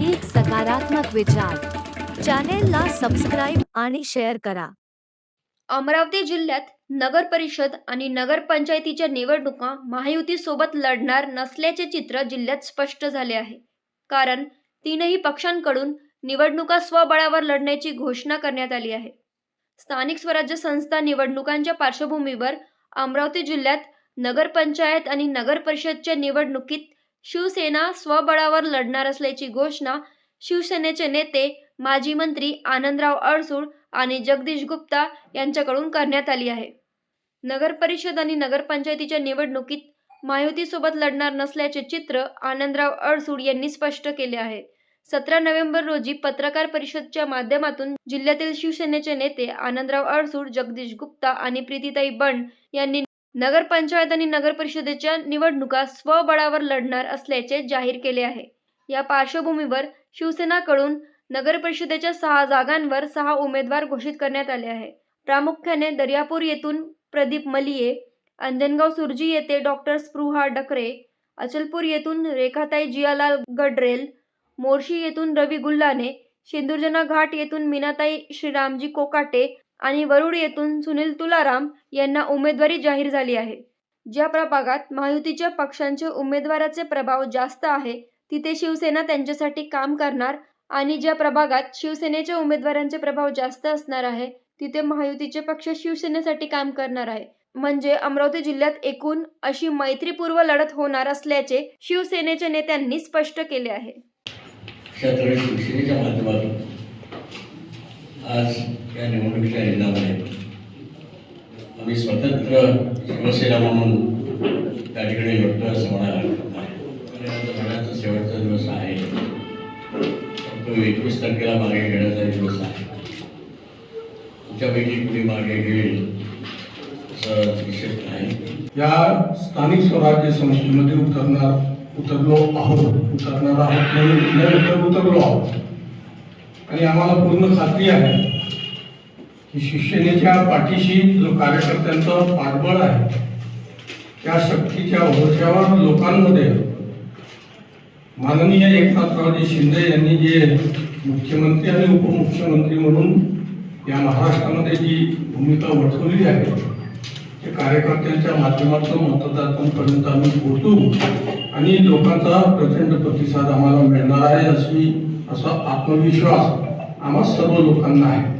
एक सकारात्मक विचार. चॅनेलला सबस्क्राईब आणि शेअर करा. अमरावती जिल्ह्यात नगर परिषद आणि नगरपंचायतीच्या निवडणुका महायुतीसोबत लढणार नसल्याचे चित्र जिल्ह्यात स्पष्ट झाले आहे. कारण तीनही पक्षांकडून निवडणुका स्वबळावर लढण्याची घोषणा करण्यात आली आहे. स्थानिक स्वराज्य संस्था निवडणुकांच्या पार्श्वभूमीवर अमरावती जिल्ह्यात नगरपंचायत आणि नगर परिषदच्या निवडणुकीत शिवसेना स्वबळावर लढणार असल्याची घोषणा शिवसेनेचे नेते माजी मंत्री आनंदराव अडसूळ आणि जगदीश गुप्ता यांच्याकडून करण्यात आली आहे. नगर परिषद आणि नगरपंचायतीच्या निवडणुकीत मायुतीसोबत लढणार नसल्याचे चित्र आनंदराव अडसूळ यांनी स्पष्ट केले आहे. सतरा नोव्हेंबर रोजी पत्रकार परिषदच्या माध्यमातून जिल्ह्यातील शिवसेनेचे नेते आनंदराव अडसूळ जगदीश गुप्ता आणि प्रीतीताई बंड यांनी नगरपंचायत आणि नगर परिषदेच्या निवडणुका स्वबळावर लढणार असल्याचे जाहीर केले आहे. या पार्श्वभूमीवर शिवसेनाकडून नगर परिषदेच्या सहा जागांवर सहा उमेदवार घोषित करण्यात आले आहे. प्रामुख्याने दर्यापूर येथून प्रदीप मलिये अंजनगाव सुरजी येथे डॉक्टर स्पृहा डकरे अचलपूर येथून रेखाताई जियालाल गडरेल मोर्शी येथून रवी गुल्लाने शेंदुर्जना घाट येथून मीनाताई श्रीरामजी कोकाटे आणि वरुड येथून सुनील तुलाराम यांना उमेदवारी जाहीर झाली आहे. ज्या प्रभागात महायुतीच्या पक्षांचे उमेदवाराचे प्रभाव जास्त आहे तिथे शिवसेना त्यांच्यासाठी काम करणार आणि ज्या प्रभागात शिवसेनेच्या उमेदवारांचे प्रभाव जास्त असणार आहे तिथे महायुतीचे पक्ष शिवसेनेसाठी काम करणार आहे. म्हणजे अमरावती जिल्ह्यात एकूण अशी मैत्रीपूर्व लढत होणार असल्याचे शिवसेनेच्या नेत्यांनी स्पष्ट केले आहे. शिवसेनेच्या माध्यमातून आज या निवडणुकीच्या रिंगणामध्ये आम्ही स्वतंत्र शिवसेना म्हणून त्या ठिकाणी लढतो असं म्हणायला हरकत शेवटचा दिवस आहे तो एकवीस तारखेला मागे घेण्याचा दिवस आहे. तुमच्यापैकी कुणी मागे घेईल असं निश्चित नाही. या स्थानिक स्वराज्य संस्थेमध्ये उतरणार उतरलो आहोत. उतरणार आहोत नाही उतरलो आहोत. आणि आम्हाला पूर्ण खात्री आहे की शिवसेनेच्या पाठीशी जो कार्यकर्त्यांचं पाठबळ आहे त्या शक्तीच्या भरोश्यावर लोकांमध्ये माननीय एकनाथरावजी शिंदे यांनी जे मुख्यमंत्री आणि उपमुख्यमंत्री म्हणून या महाराष्ट्रामध्ये जी भूमिका वठवली आहे ते कार्यकर्त्यांच्या माध्यमातून मतदारांपर्यंत आम्ही पोहोचू आणि लोकांचा प्रचंड प्रतिसाद आम्हाला मिळणार आहे अशी असा आत्मविश्वास आम्हा सर्व लोकांना आहे.